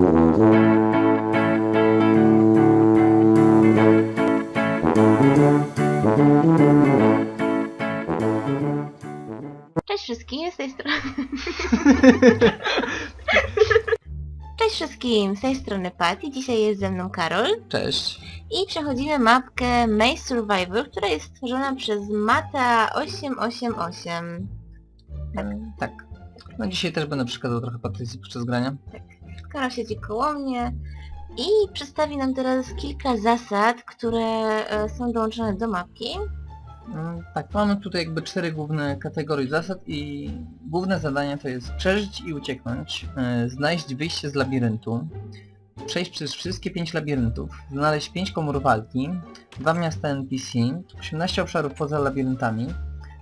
Cześć wszystkim, z tej strony... Cześć wszystkim, z tej strony Patty, dzisiaj jest ze mną Karol Cześć. i przechodzimy mapkę Maze Survivor, która jest stworzona przez Mata888. Tak. tak. No dzisiaj też będę przeszkadzał trochę Patrycji podczas grania. Karol siedzi koło mnie i przedstawi nam teraz kilka zasad, które e, są dołączone do mapki. Mm, Tak, mamy tutaj jakby cztery główne kategorie zasad i główne zadania to jest przeżyć i ucieknąć, e, znaleźć wyjście z labiryntu, przejść przez wszystkie pięć labiryntów, znaleźć pięć komór walki, dwa miasta NPC, 18 obszarów poza labiryntami,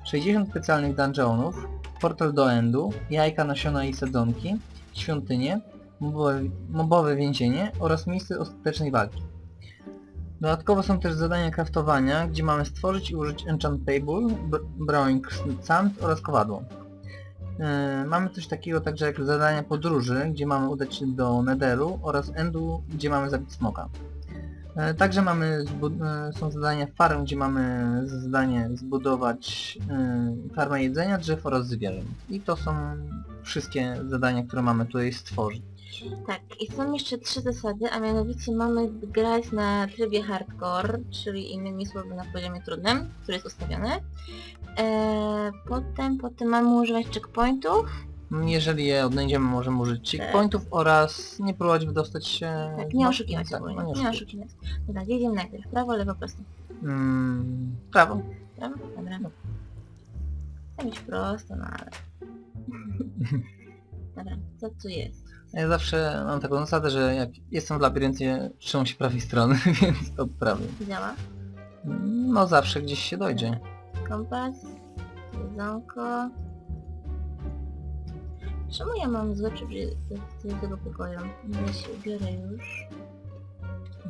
60 specjalnych dungeonów, portal do endu, jajka, nasiona i sadzonki, świątynie, mobowe, mobowe więzienie oraz miejsce ostatecznej walki. Dodatkowo są też zadania craftowania, gdzie mamy stworzyć i użyć enchant table, br- brewing sand oraz kowadło. Yy, mamy coś takiego także jak zadania podróży, gdzie mamy udać się do Netheru oraz Endu, gdzie mamy zabić smoka. Yy, Także mamy, yy, są zadania farm, gdzie mamy zadanie zbudować yy, farmę jedzenia, drzew oraz zwierząt. I to są wszystkie zadania, które mamy tutaj stworzyć. Tak, i są jeszcze trzy zasady, a mianowicie mamy grać na trybie hardcore, czyli innymi słowy na poziomie trudnym, który jest ustawiony. Eee, potem, potem mamy używać checkpointów. Jeżeli je odnajdziemy, możemy użyć checkpointów oraz nie próbować wydostać się... Tak, nie oszukiwać tak, ogólnie, no, nie oszukiwać. Dobra, jedziemy najpierw prawo, lewo, prosto. Mm, prawo. Prawo? Dobra. Mieć prosto, no ale... Dobra, co tu jest? Ja zawsze mam taką zasadę, że jak jestem w labiryncie, trzymam się prawej strony, więc od prawej. Działa? No zawsze gdzieś się dojdzie. Kompas, jedzonko. Czemu ja mam złe przebieg do tego pokoju? Ja się ubiorę już.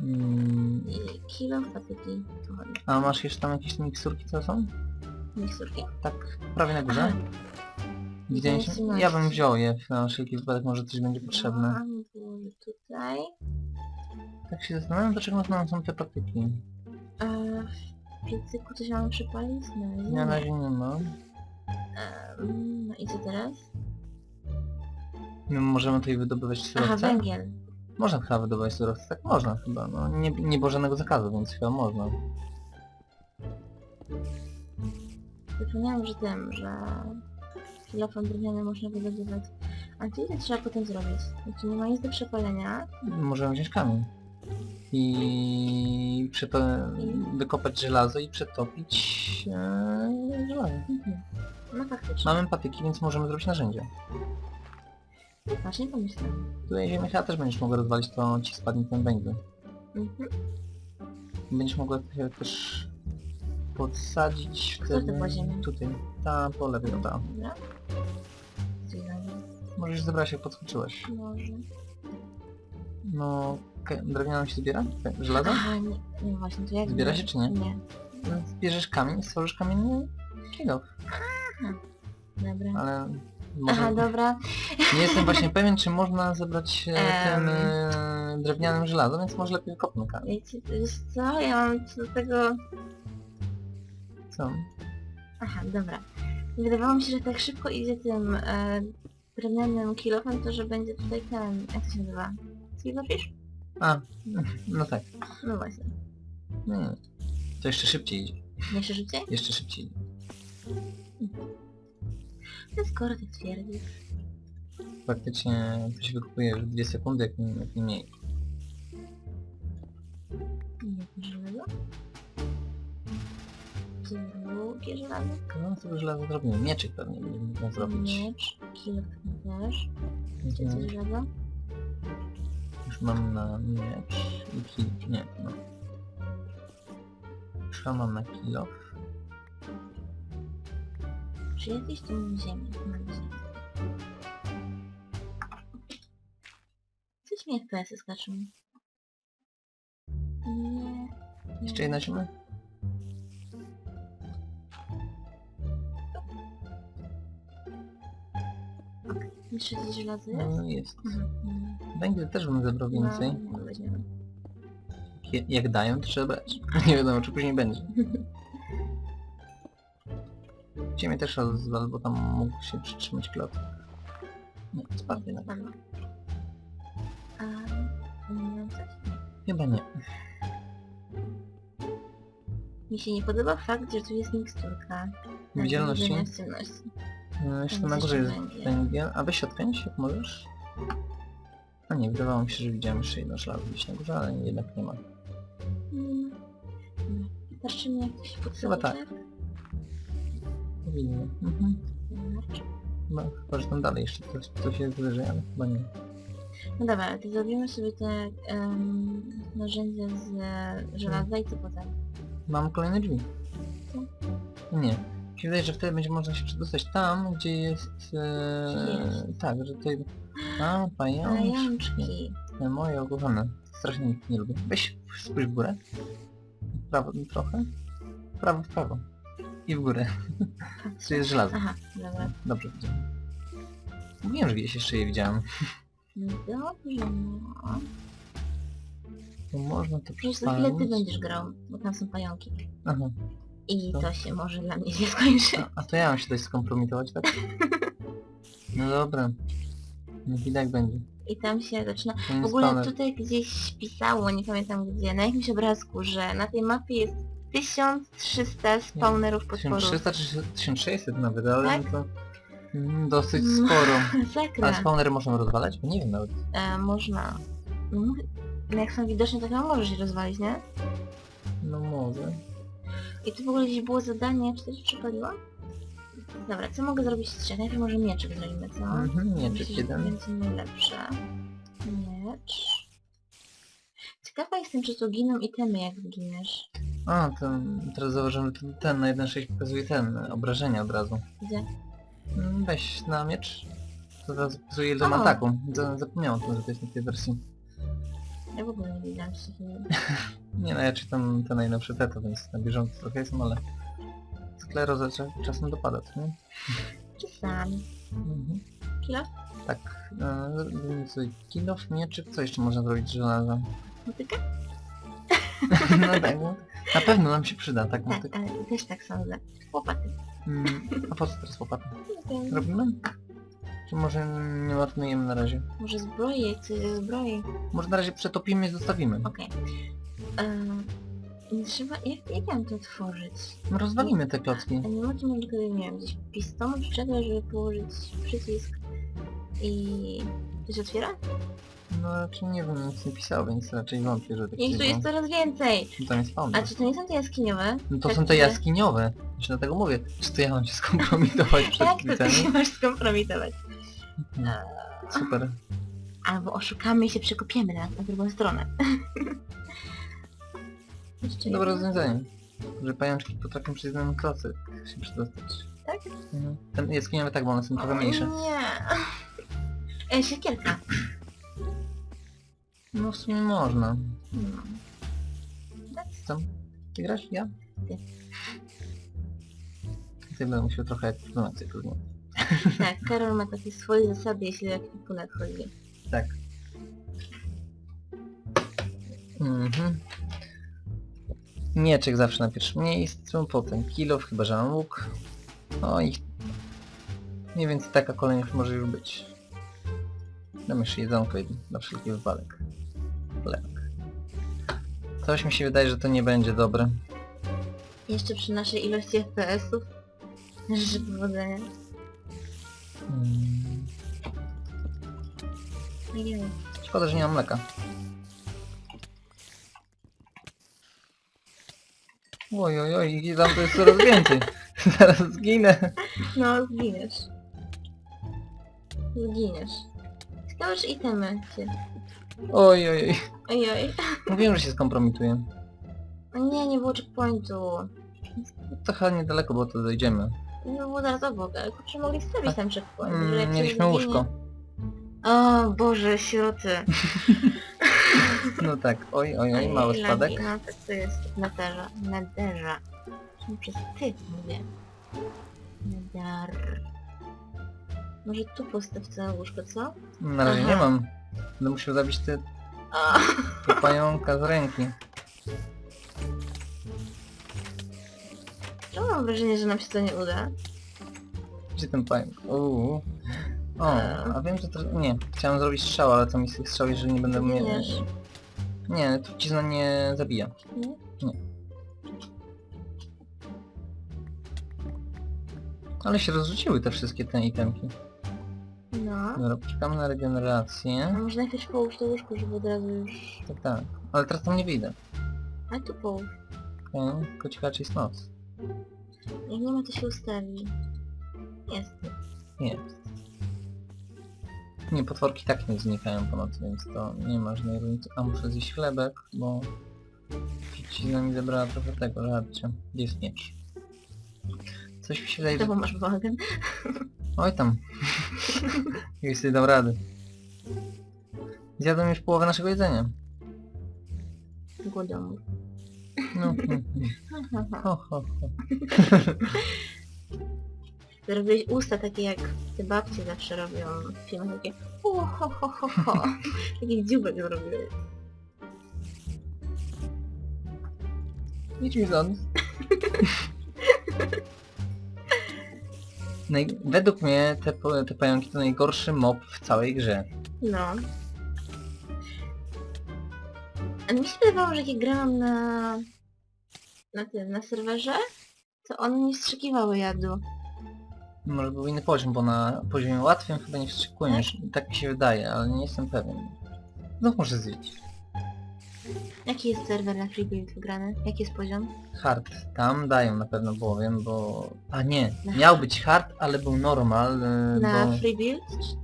Mm, I kilo patyki. Tu chodzi. a masz jeszcze tam jakieś miksturki, co są? Miksturki? Tak, prawie na górze. Widziałem się... Ja bym wziął je na wszelki wypadek, może coś będzie potrzebne. Mam tutaj. Tak się zastanawiam, dlaczego nam są te patyki. W piecyku coś mamy przypalić? No, Ja nie. na razie nie ma. Em, no i co teraz? My możemy tutaj wydobywać Aha, surowce. węgiel. Można chyba wydobywać surowce, tak można chyba. No, nie, nie było żadnego zakazu, więc chyba można. Zapomniałam, że tym, że kilofon drewniany można wydobywać. A co ile trzeba potem zrobić? Znaczy nie ma nic do przepalenia. Możemy wziąć kamień. I przeto- wykopać żelazo i przetopić e, żelazo. No faktycznie. Mamy patyki, więc możemy zrobić narzędzie. Właśnie pomyślałam. Tutaj ziemię chyba też będziesz mogła rozwalić, to ci spadnie ten węgiel. Mhm. Będziesz mogła też podsadzić była ziemia? Tutaj. Ta po lewej, ta. Dobra. Ciekawe. Możesz zebrać jak podskoczyłaś. Może. No, ke- drewnianą się zbiera? Te- Żelazo? Aha, nie, nie właśnie, to jak... Zbiera się czy nie? Nie. Zbierzesz kamień stworzysz kamienny kilo. Dobra. Ale może... Aha, dobra. Nie jestem właśnie pewien, czy można zebrać e, Em. tym e, drewnianym żelazo, więc może lepiej kopnę kamień. Wiecie, wiesz co? Ja mam co do tego... Co? Aha, dobra. Wydawało mi się, że tak szybko idzie tym e, drewnianym kilofem, to że będzie tutaj ten... Jak to się nazywa? Silverfish? A, no tak. No właśnie. Nie, nie. To jeszcze szybciej idzie. Jeszcze szybciej? Jeszcze szybciej idzie. To skoro tak twierdzisz. Faktycznie to się wykupuje już w dwie sekundy, jak nie, jak nie mniej. Jedno żelazo. Drugie żelazo. No co żelazo zrobimy? Mieczyk pewnie będziemy można zrobić. Miecz. Kilo też. Trzecie Mhm. żelazo. Już mam na miecz i kil... Nie, no. Już mam na kilo. Czy jakieś tu mam ziemię? Mam ziemię. Coś mi FPS-y skaczą. Nie. Jeszcze jedna ziemia? Gdzieś żelazo jest? No, jest. Mhm. Węgiel też bym zebrał więcej. No, no, weźmiemy. Je- Jak dają, to trzeba brać. Nie wiadomo, czy później będzie. Ziemię też rozwal, bo tam mógł się przytrzymać klot. Nie, spadł jednak. Dobra. A... No, coś? Chyba nie. Mi się nie podoba fakt, że tu jest miksturka. na Widzialności? widzenia w ciemności. No, jeszcze na górze jest węgiel. A weź odkręć, jak możesz. A nie, wydawało mi się, że widziałem jeszcze jedno żelazo gdzieś na górze, ale jednak nie ma. Mm. Dobra. Patrzymy jak to się Chyba tak. Powinno. Mhm. No, chyba, że tam dalej jeszcze coś, coś jest wyżej, ale chyba nie. No dobra, to zrobimy sobie te em, narzędzia z e, żelaza i co potem? Mam kolejne drzwi. Co? Nie. Wydaje, że wtedy będzie można się przedostać tam, gdzie jest... E, Jest. tak, że tutaj... A, pajączki. Pajączki. Moje ukochane. Strasznie nie, nie lubię. Weź spójrz w górę. W prawo trochę. W prawo, w prawo. I w górę. Tu jest żelazo. Aha, dobra. Dobrze widziałem. Mówiłem, że gdzieś jeszcze je widziałem. Dobrze, no. No można to Przecież za chwilę ty będziesz grał, bo tam są pająki. Aha. I To- to się może dla mnie źle skończy. A, a to ja mam się dość skompromitować, tak? No dobra. Nie widać jak będzie. I tam się zaczyna... To W ogóle tutaj gdzieś pisało, nie pamiętam gdzie, na jakimś obrazku, że na tej mapie jest 1300 spawnerów potworów. 1300 czy 1600 nawet, ale Tak? no to mm, dosyć No. sporo. Ale spawnery można rozwalać? Bo nie wiem nawet. E, można... No, jak są widoczne, to chyba możesz je rozwalić, nie? No może. I tu w ogóle gdzieś było zadanie, czy to się przypaliło? Dobra, co mogę zrobić z trzech? Najpierw może mieczyk zrobimy, co? Mhm, mieczyk Myślę, że to jeden. będzie najlepsze. Miecz. Ciekawa jestem, czy tu giną itemy, jak zginiesz. A, ten, teraz zauważyłem, że ten, ten na 1.6 pokazuje ten, obrażenia od razu. Gdzie? Mm, Weź na miecz. To teraz pokazuje ile O. ma ataku. Za- Zapomniałem o tym, że to jest na tej wersji. Ja w ogóle nie widziałam się. Nie no, ja czytam te najnowsze teto, więc na bieżąco trochę jestem, ale... Skleroza cza- czasem dopada, to nie? Czasami. Mhm. Kilo? Tak. E, sobie kilof, mieczyk, co jeszcze można zrobić z żelaza? Motyka? no tak, no. Na pewno nam się przyda, tak? Tak, tak. ale też tak sądzę. Łopaty. Mm, a po co teraz łopatę? Robimy? Czy może nie marnujemy na razie? Może zbroję, coś ze zbroi. Może na razie przetopimy i zostawimy. Okej. Nie trzeba... Jak, jak mam to otworzyć? No rozwalimy te klocki. A nie ma tu może kiedy nie wiem, gdzieś piston czy czegoś, żeby położyć przycisk i... To się otwiera? No raczej nie wiem, nic nie pisało, więc raczej wątpię, że tak się tu jest coraz więcej! Tam jest A czy to nie są te jaskiniowe? No to Tak, są te że- jaskiniowe. Właśnie dlatego mówię, czy to ja mam się skompromitować przed Jak to ty widzami? się masz skompromitować? Hmm, Super. Albo oszukamy i się przekopiemy na, na drugą stronę. Jeszcze Dobre jedno? rozwiązanie. Że pajączki potrafią przez jeden klocek się przedostać. Tak? Mhm. Ten jaskiniowy tak, bo one są trochę mniejsze. Nie. E, siekierka. No w sumie można. No. Co? Ty grasz? Ja? Ty. Ty będę musiał trochę eksploracji trudno. Tak, Karol ma takie swoje zasady, jeśli o ekwipunek chodzi. Tak. Mhm. Mieczek zawsze na pierwszym miejscu, potem kilof, chyba że mam łuk. No i mniej więcej taka kolejność może już być. Dam jeszcze jedzonko jedno, na wszelki wypadek. Chleb. Coś mi się wydaje, że to nie będzie dobre. Jeszcze przy naszej ilości FPS-ów. Życzę powodzenia. Mm. Ojej. Szkoda, że nie mam mleka. Oj, oj, oj, i tam to jest coraz więcej. Zaraz zginę. No, zginiesz. Zginiesz. Ciekawe, czy itemy się... Oj, oj, oj. Ojoj. Mówiłem, że się skompromituję. O nie, nie było checkpointu. Trochę niedaleko, bo to dojdziemy. No było zaraz obok, ale kurczę mogli stawić tam checkpoint. że jak Mm, się mieliśmy łóżko. O Boże, sieroty. No tak, oj, oj, oj, mały Lagi, spadek. No tak to jest nederza. Nederza. Czemu przez ty mówię? Nedar. Może tu postaw całe łóżko, co? Na razie Aha. nie mam. Będę musiał zabić te, te pająka z ręki. Ja mam wrażenie, że nam się to nie uda. Gdzie ten pająk? Uuu. O, a wiem, że to... Nie, chciałem zrobić strzał, ale co mi z tych strzał, jeżeli nie będę miał... Wiesz. Nie, trucizna nie zabija. Nie? Nie. Ale się rozrzuciły te wszystkie te itemki. No. Dobra, czekamy na A regenerację. może najpierw połóż to łóżko, żeby od razu już... Tak, tak. Ale teraz tam nie wyjdę. A tu połóż. Okay. Tylko ciekawe, czy jest noc. Jak nie ma, to się ustawi. Jest. Jest. Nie, potworki tak nie znikają po nocy, więc to nie ma żadnej różnicy. A muszę zjeść chlebek, bo trucizna mi zabrała trochę tego. Gdzie jest miecz? Coś mi się wydaje, że... Znowu masz bałagan. Oj tam. Już sobie dał rady. Zjadłem już połowę naszego jedzenia. Głodomu. No, mm, mm. ho, ho, ho. Zrobiłeś usta takie jak te babcie zawsze robią w filmach, takie u, ho, ho, ho, ho. Taki dziubek zrobiłeś. Idź mi stąd. Naj... Według mnie te, po- te pająki to najgorszy mob w całej grze. No. A mi się wydawało, że jak ja grałam na... na tym, na serwerze, to one nie wstrzykiwały jadu. Może był inny poziom, bo na poziomie łatwym chyba nie wstrzykujesz. Tak mi się wydaje, ale nie jestem pewien. No muszę zjeść. Jaki jest serwer na Freebuild wygrany? Jaki jest poziom? Hard. Tam dają na pewno bowiem, bo... A nie, Na miał być hard, ale był normal, e, Na bo... Freebuild?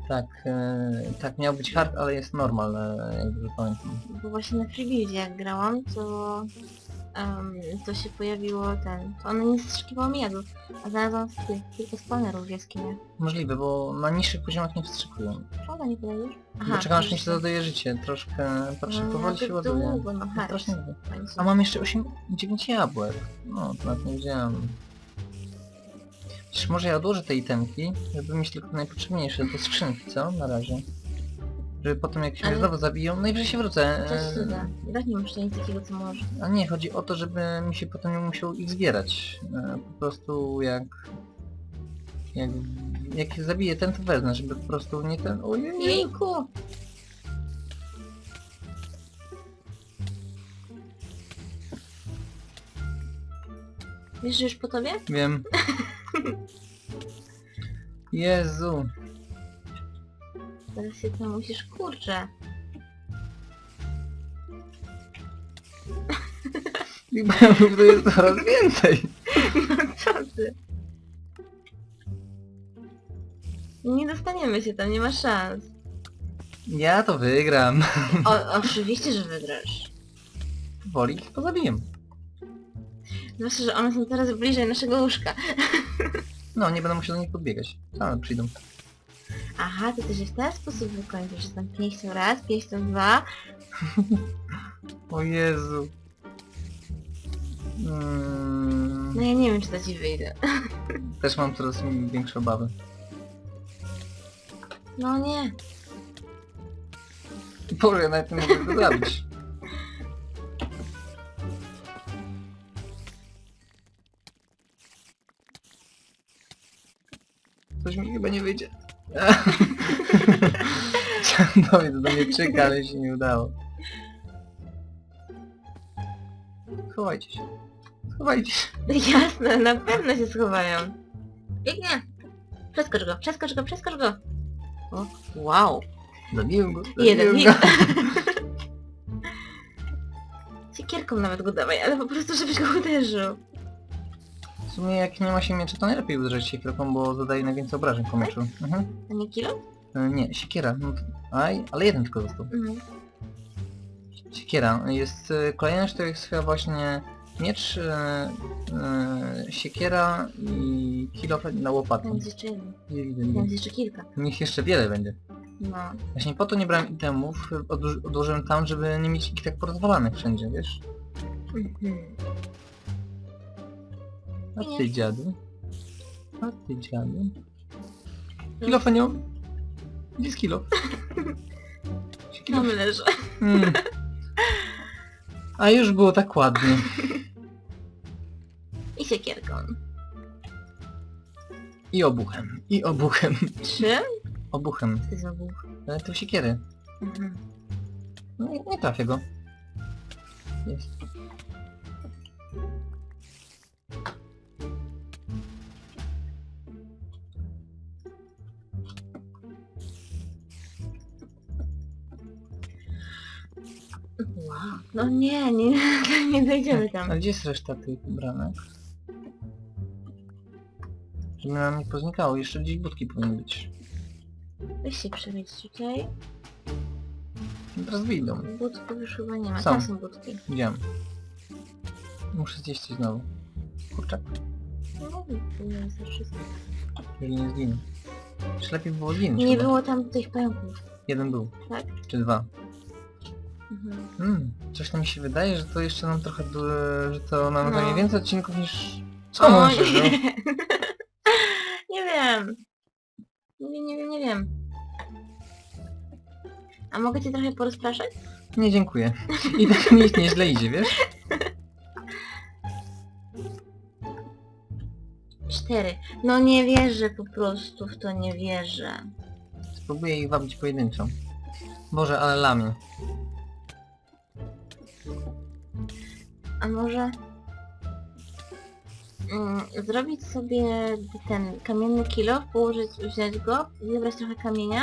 Tak, e, tak miał być hard, ale jest normal, e, jak dobrze pamiętam. Bo właśnie na Freebuildzie jak grałam, to... em, to się pojawiło ten... To one nie wstrzykiwały mi jadu. A znalazłam ty, kilka spawnerów w jaskiniach. Możliwe, bo na niższych poziomach nie wstrzykują. Czemu nie podajesz? Bo czekam aż mi się załaduje życie, troszkę, patrzę, No, powoli to się ładuje. długo, no. Strasznie długo. końcu. A mam jeszcze 8, 9 jabłek. No, to nawet nie wiedziałem. Przecież może ja odłożę te itemki, żeby mieć tylko najpotrzebniejsze do skrzynki, co? Na razie. Żeby potem jak się Ale- znowu zabiją, najwyżej się wrócę. To e, się da. I tak nie masz nic takiego, co może. A nie, chodzi o to, żeby mi się potem nie musiał ich zbierać. E, Po prostu jak... Jak, jak zabiję ten, to wezmę, żeby po prostu nie ten... Ojej! Jejku! Wiesz, że już po tobie? Wiem. Jezu. Teraz się tam musisz, kurczę. Pająków to jest coraz więcej. No co ty? Nie dostaniemy się tam, nie ma szans. Ja to wygram. O, oczywiście, że wygrasz. Woli ich pozabiję. Zwłaszcza, że one są teraz bliżej naszego łóżka. No, nie będę musiał do nich podbiegać. Same przyjdą. Aha, to też w ten sposób wykończysz, że tam pięścią raz, pięścią dwa. O Jezu. Mm, No ja nie wiem, czy to ci wyjdzie. też mam coraz większe obawy. No nie. Boże, ja nawet nie mogę to zabić. Coś mi chyba nie wyjdzie. Chciałem dowiedzieć, do mnie czyka, ale się nie udało. Schowajcie się. Schowajcie się. Jasne, na pewno się schowają. Biegnie! Przeskocz go, przeskocz go, przeskocz go! O, wow! Zabiłem go. Jeden hit. go. Siekierką nawet go dawaj, ale po prostu żebyś go uderzył. W sumie jak nie ma się miecza, to najlepiej uderzać siekierką, bo zadaje najwięcej obrażeń po meczu. Mhm. A nie kilo? E, Nie, siekiera. No to... Aj, ale jeden tylko został. Mhm. Siekiera. Jest e, kolejna rzecz, to jest chyba właśnie miecz, e, e, siekiera i kilo na łopatę. Tam jest jeszcze jeden. Tam nie. jest jeszcze kilka. Niech jeszcze wiele będzie. No. Właśnie po to nie brałem itemów, odło- odłożyłem tam, żeby nie mieć ich tak porozwalanych wszędzie, wiesz? Mhm. A ty dziadu? A ty dziadu? Kilofa nie mam. Gdzie jest kilof? Gdzie kilof? Tam leży. Mm. A już było tak ładnie. I siekierką. I obuchem. I obuchem. Trzy? Obuchem. Ty zabuch. Ale to siekiery. Mhm. No nie, nie trafię go. Jest. No nie, nie, nie dojdziemy tam. A gdzie jest reszta tych bramek? Żeby nam nie poznikało. Jeszcze gdzieś budki powinny być. Weź się przebić tutaj. No Teraz wyjdą. Budków już chyba nie ma. Są. Tam są budki. Idziemy. Muszę zjeść coś znowu. Kurczak. No, nie wszystko. Jeżeli nie zginę. Czy lepiej było zginąć Nie chyba. było tam tych pająków, Jeden był. tak? Czy dwa. Mhm. Hmm, coś mi się wydaje, że to jeszcze nam trochę, du- że to nam No. zajmie więcej odcinków niż... Co O, może, nie. no? nie wiem. Nie, nie wiem, nie wiem. A mogę cię trochę porozpraszać? Nie, dziękuję. I tak mi nieźle idzie, wiesz? Cztery. No nie wierzę po prostu w to nie wierzę. Spróbuję ich wabić pojedynczo. Boże, ale lamię. A może mm, zrobić sobie ten kamienny kilo, położyć, wziąć go, zebrać trochę kamienia,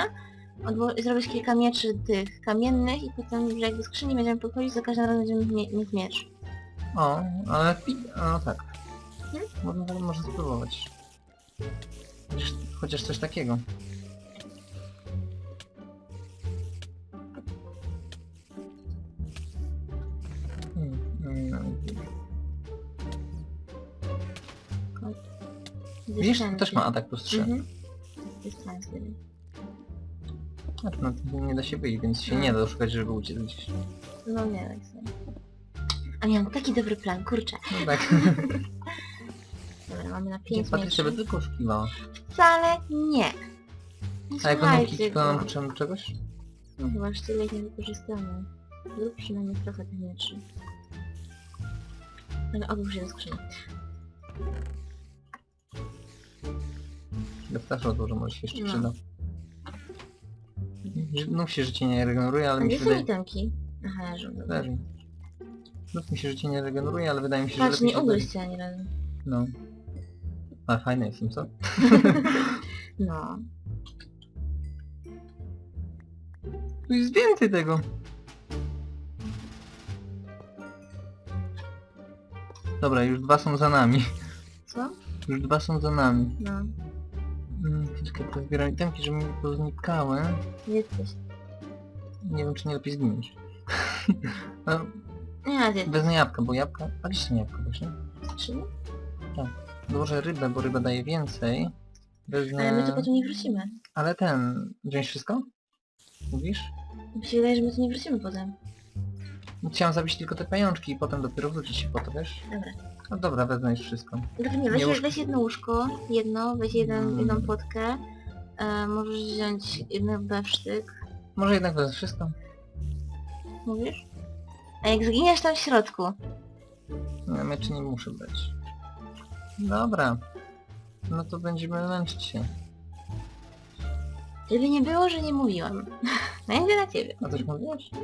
odło- zrobić kilka mieczy tych kamiennych i potem jak do skrzyni będziemy podchodzić, za każdym razem będziemy mie- mieć miecz. O, ale... pi- No tak. Hmm? Można tak może spróbować. Chociaż, chociaż coś takiego. Widzisz, to też ma atak plus 3. Mhm. Dystansy. Znaczy, no, nie da się wyjść, więc się No. nie da szukać, żeby uciec gdzieś. No nie, tak sobie. A miałam taki dobry plan, kurczę. No tak. Dobra, mamy na Nie, 5 Patrycja by mieczy. tylko oszukiwała. Wcale nie. Nie A jak będą słuchajcie to go. nam potrzebne do czegoś? No chyba już tyle ich nie wykorzystamy. Lub przynajmniej trochę tych mieczy. Ale odłóż je do skrzyni. Do ptaszka odłożę, może się jeszcze No. przyda. Znów się życie nie regeneruje, ale A mi gdzie się są wydaje... itemki? Aha, leżą. dobra. Leży. Znów mi się życie nie regeneruje, ale wydaje mi się, że Patrz, lepiej nie się ugryź ani razu. No. Ale fajny jestem, co? No. Tu jest więcej tego. Dobra, już dwa są za nami. Co? Już dwa są za nami. No. Mm, chwilkę pozbieram itemki, żeby mi poznikały. Jesteś. Nie wiem, czy nie lepiej zginąć. no, Nie ma wezmę jabłka, bo jabłka... A gdzie są jabłka właśnie? skrzyni? Dołożę rybę, bo ryba daje więcej. Wezmę... Ale my tu potem nie wrócimy. Ale ten... Wziąć wszystko? Mówisz? Mi się wydaje, że my tu nie wrócimy potem. Chciałem zabić tylko te pajączki i potem dopiero wrócić się po to, wiesz? Dobra. No dobra, wezmę już wszystko. Dobra, nie, weź, Nie łóżko. weź jedno łóżko, jedno, weź jeden, Mm. jedną potkę. E, możesz wziąć jeden bewsztyk. Może jednak wezmę wszystko? Mówisz? A jak zginiesz tam w środku? No, mieczy nie muszę brać. Dobra. No to będziemy męczyć się. Żeby nie było, że nie mówiłam. No ja idę na ciebie. A coś mówiłaś?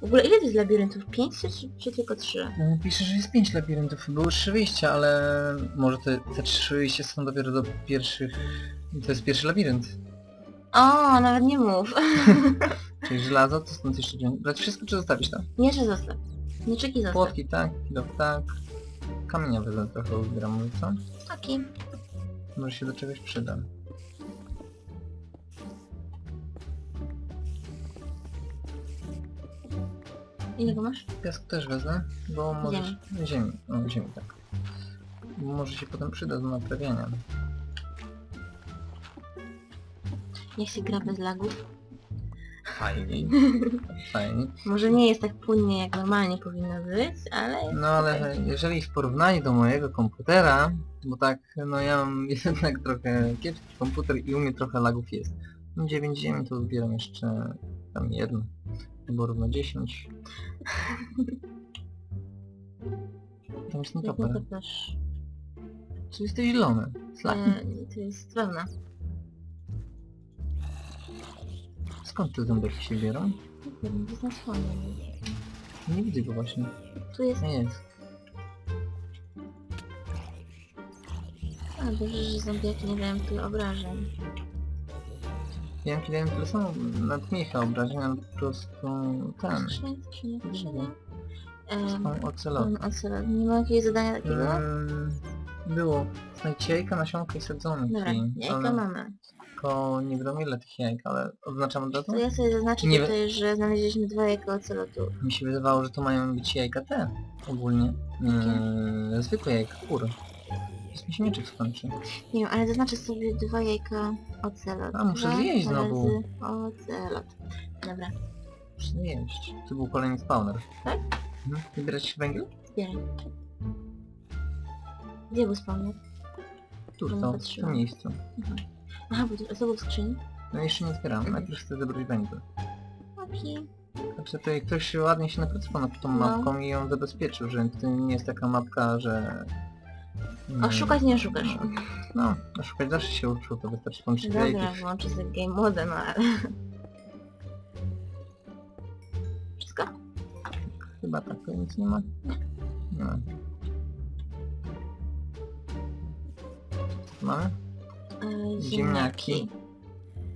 W ogóle ile to jest labiryntów? Pięć czy, czy tylko trzy? No, Pisze, że jest pięć labiryntów. Były trzy wyjścia, ale może te, te trzy wyjścia są dopiero do pierwszych... To jest pierwszy labirynt. O, nawet nie mów. Czyli żelazo, to stąd jeszcze wziąć. Brać wszystko czy zostawić tam? Miecze zostaw. Mieczyki zostaw. Płotki tak, kilo tak. Kamienia wezmę trochę uzbieram, mówię co? Taki. Może się do czegoś przyda. Ile go masz? Piasek też wezmę, bo może... Ziemi. Ziemi. O, ziemi, tak. Może się potem przyda do naprawiania. Niech się gra bez lagów. Fajnie. Fajnie. Może nie jest tak płynnie jak normalnie powinno być, ale No ale jeżeli w porównaniu do mojego komputera, bo tak, no ja mam jednak trochę kiepski komputer i u mnie trochę lagów jest. No 9 ziemi to zbieram jeszcze tam jedno. Było równo 10. Tam jest Jak nietoper. to też. Czy jest to zielone? Slime? E, to jest wełna. Skąd te zębeki się biorą? Nie wiem, to jest. Nie widzę go właśnie. Tu jest... Nie jest. A, dobrze, że zombiaki nie dają tyle obrażeń. Dają tyle samo nadmiecha obrażeń, ale po prostu ten. Skrzynia, skrzynia. Są Ehm, ocelot. ocelot. Nie ma jakiegoś zadania takiego? Mm, było. Znajdź jajka, nasionka i sadzonki. Dobra, jajka ale mamy. Tylko nie wiadomo ile tych jajek, ale odznaczam od razu. To ja sobie zaznaczę Nie wi- tutaj, że znaleźliśmy dwa jajka ocelotu. Mi się wydawało, że to mają być jajka te ogólnie. Mm, zwykłe jajka kur. Jest mi się mieczek skończy. Nie wiem, ale zaznaczę sobie dwa jajka ocelot. A, muszę Dwa zjeść znowu. razy Ocelot. Dobra, Muszę jeść. To był kolejny spawner. Tak? Mhm. Wybierać węgiel? zbieraj. Gdzie był spawner? Tu, No, to, w patrzyłam. tym miejscu. Aha, bo to, był skrzyni. No jeszcze nie zbieram, najpierw chcę zebrać węgiel. Okej. Znaczy tutaj ktoś ładnie się napracował nad tą No. mapką i ją zabezpieczył, że to nie jest taka mapka, że... mm, Oszukać nie oszukasz. No, oszukać zawsze się uczył, to wystarczy połączyć Dobra, jajki. włączę sobie game mode, no ale... Wszystko? Chyba tak, to nic nie ma? Tu mamy? E, Ziemniaki.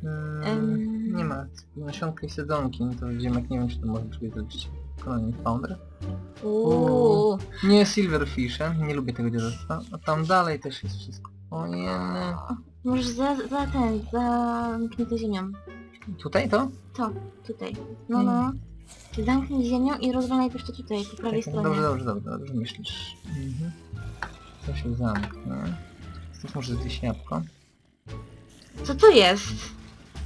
Mm, Em. Nie ma. Nasionka i sadzonki, no to ziemek nie wiem czy to może zrobić. Kolejny founder. Uuu. Nie silverfishem, nie lubię tego dziadostwa. A tam dalej też jest wszystko. Ojej. Możesz za, za ten, zamknij ziemią. Tutaj to? To, tutaj. No, no. Zamknij ziemią i rozwal najpierw to tutaj, po prawej Tak, stronie. Dobrze, dobrze, dobrze, dobrze myślisz. Mhm. To się zamknie. Stąd może zjeść jabłko. Co to jest?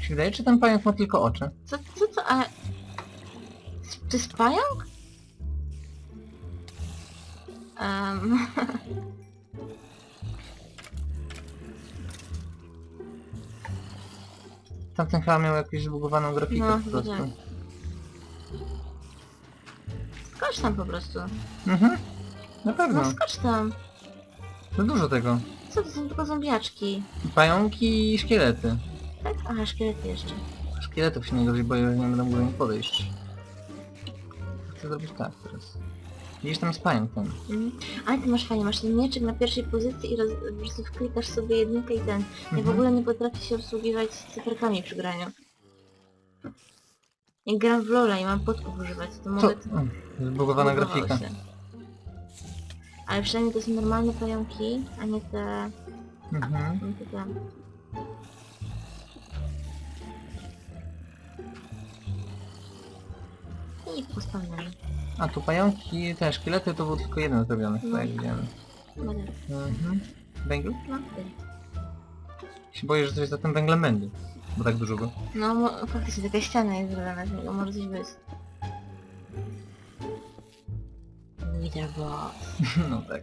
Się wydaje, czy ten pająk ma tylko oczy? Co, co to, ale... To jest pająk? Um, Tamten chyba miał jakąś zbugowaną grafikę No, po prostu. widziałem. skocz tam po prostu. Mhm. Na No pewno. skocz tam. No dużo tego. Co to są tylko zombiaczki? Pająki i szkielety. Tak? Aha, szkielety jeszcze. Szkieletów się najgorzej boję, że nie będę mógł do nich podejść. Chcę zrobić tak teraz. Widzisz, tam jest pająk ten. Mhm. Ale ty masz fajnie, masz ten mieczek na pierwszej pozycji i roz, po prostu wklikasz sobie jedynkę i ten. Ja w Mhm. ogóle nie potrafię się obsługiwać cyferkami przy graniu. Jak gram w Lola i mam podków używać, to Co? mogę... O, Zbugowana Zbugowało grafika. się. Ale przynajmniej to są normalne pająki, a nie te... Mhm. Nie te, te. I pospawniamy. A tu pająki, te szkielety to był tylko jeden zrobiony, No. tak jak widziałem. Dobra, Mhm. Węgiel? no, tyle. Się boję, że coś za tym węglem będzie. Bo tak dużo go. No mo- faktycznie taka ściana jest zrobiona z niego, może coś być. Wither boss. no tak.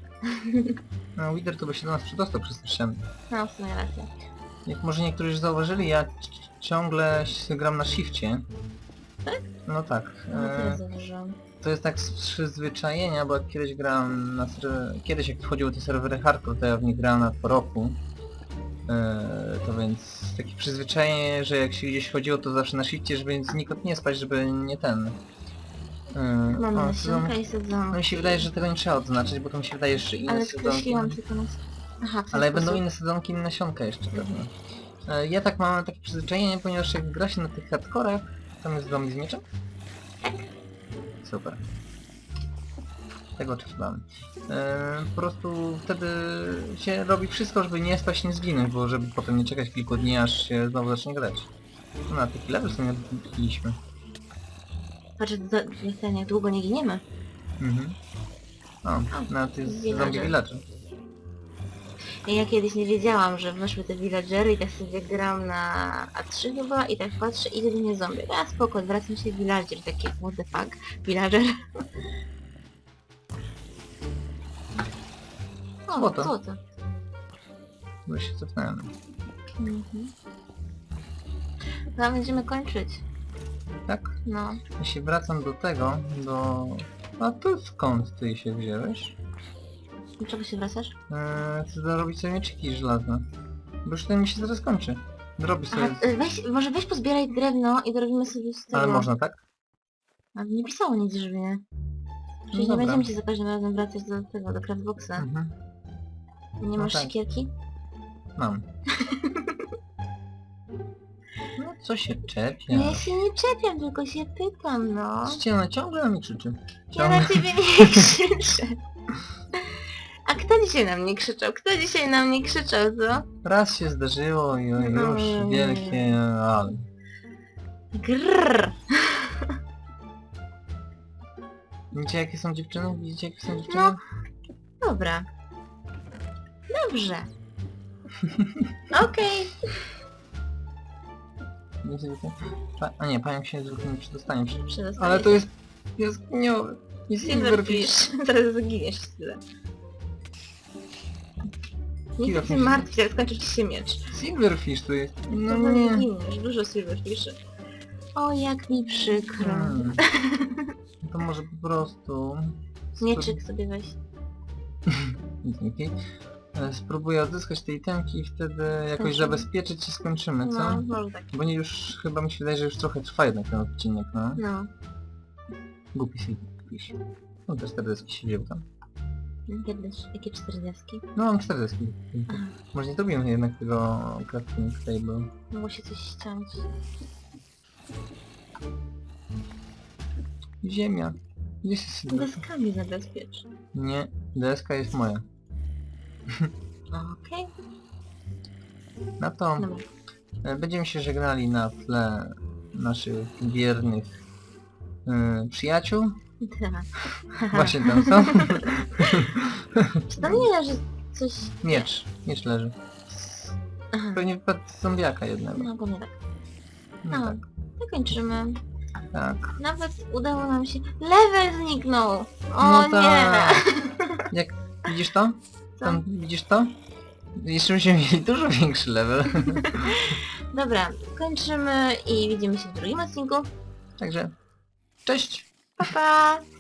No Wither to by się do nas przedostał przez tę ścianę. No w sumie racja. Jak może niektórzy już zauważyli, ja c- ciągle gram na shifcie. Tak? No tak. No tyle E, zauważyłam. to jest tak z przyzwyczajenia, bo jak kiedyś grałem na ser- kiedyś jak wchodziły te serwery hardcore, to ja w nich grałem na po roku. E, to więc takie przyzwyczajenie, że jak się gdzieś chodziło to zawsze na shifcie, żeby znikąd nie spać, żeby nie ten. E, Mamy o, nasionka i No mi się wydaje, że tego nie trzeba odznaczyć, bo to mi się wydaje, że inne Ale skreśliłam tylko na... Aha, w ten Ale będą sposób. inne sadzonki, inne nasionka jeszcze pewnie. E, Ja tak mam takie przyzwyczajenie, ponieważ jak gra się na tych hardkorach, tam jest zombie z mieczem? Super. Tego oczekiwałem. E, po prostu wtedy się robi wszystko, żeby nie spać, nie zginąć, bo żeby potem nie czekać kilku dni, aż się znowu zacznie grać. No, na taki level sobie odbiliśmy. Patrz, do, jak ten, jak długo nie giniemy. Mhm. O, na tych zombie villager. Ja kiedyś nie wiedziałam, że weszły te villagery i tak sobie gram na A3 chyba i tak patrzę i mnie zombie. A spoko, wracam się villager, takie what the fuck, villager. O, Złoto. złoto. Bo się cofnąłem. Mhm. No, będziemy kończyć. Tak? No. Ja się wracam do tego, do... A to skąd ty się wziąłeś? Do czego się wracasz? Eee, chcę dorobić sobie mieczyki żelazne. Bo już ten mi się zaraz kończy. Zrobisz sobie... Aha, e, weź, może weź pozbieraj drewno i dorobimy sobie z tego. Ale można tak? A nie pisało nic, żeby nie. Przecież nie dobra. będziemy ci za każdym razem wracać do tego, do craftboxa. Mhm. Nie No masz tak. siekierki? Mam. No co się czepia? No ja się nie czepiam, tylko się pytam, no. Ona ciągle na mnie krzyczy. Ja na ciebie nie krzyczę. A kto dzisiaj na mnie krzyczał? Kto dzisiaj na mnie krzyczał, co? Raz się zdarzyło i No. już wielkie, ale... Grrr. Widzicie jakie są dziewczyny? Widzicie jakie są dziewczyny? No. Dobra. Dobrze. Okej. Pa... A nie, panią się zwykle nie przedostanie. Przedostaję Ale to się. jest jaskiniowe. I silverfish. Silverfish. Teraz zaginiesz tyle. Nie chcę się Silverfish. martwić, jak skończy ci się miecz. Silverfish tu jest. No No nie. nie giniesz, dużo silverfishy. O, jak mi przykro. Hmm. To może po prostu... Mieczyk sobie weź. Dzięki. E, Spróbuję odzyskać tej temki i wtedy jakoś Dobrze. zabezpieczyć i skończymy, co? No, może tak. Bo nie już, chyba mi się wydaje, że już trochę trwa jednak ten odcinek, no. No. Głupi Silverfish. No te 40 się wziął tam. Kiedyś, jakie czterdziestki? No mam 40. Aha. Może nie zrobimy jednak tego crafting table. Musi coś ściąć. Ziemia. Gdzie jest? Deskami zabezpiecz. Nie, deska jest moja. Okej. Na to Dobra. e, będziemy się żegnali na tle naszych wiernych e, przyjaciół. Właśnie tam są. Czy tam nie leży coś... Miecz. Miecz leży. Aha. Pewnie wypadł z zombiaka jednego. No, bo nie tak. No No. tak. Zakończymy. Tak. Nawet udało nam się... Level zniknął! O No nie! tak. Jak widzisz to? Co? Tam widzisz to? Jeszcze byśmy mieli dużo większy level. Dobra, kończymy i widzimy się w drugim odcinku. Także cześć! Pa pa!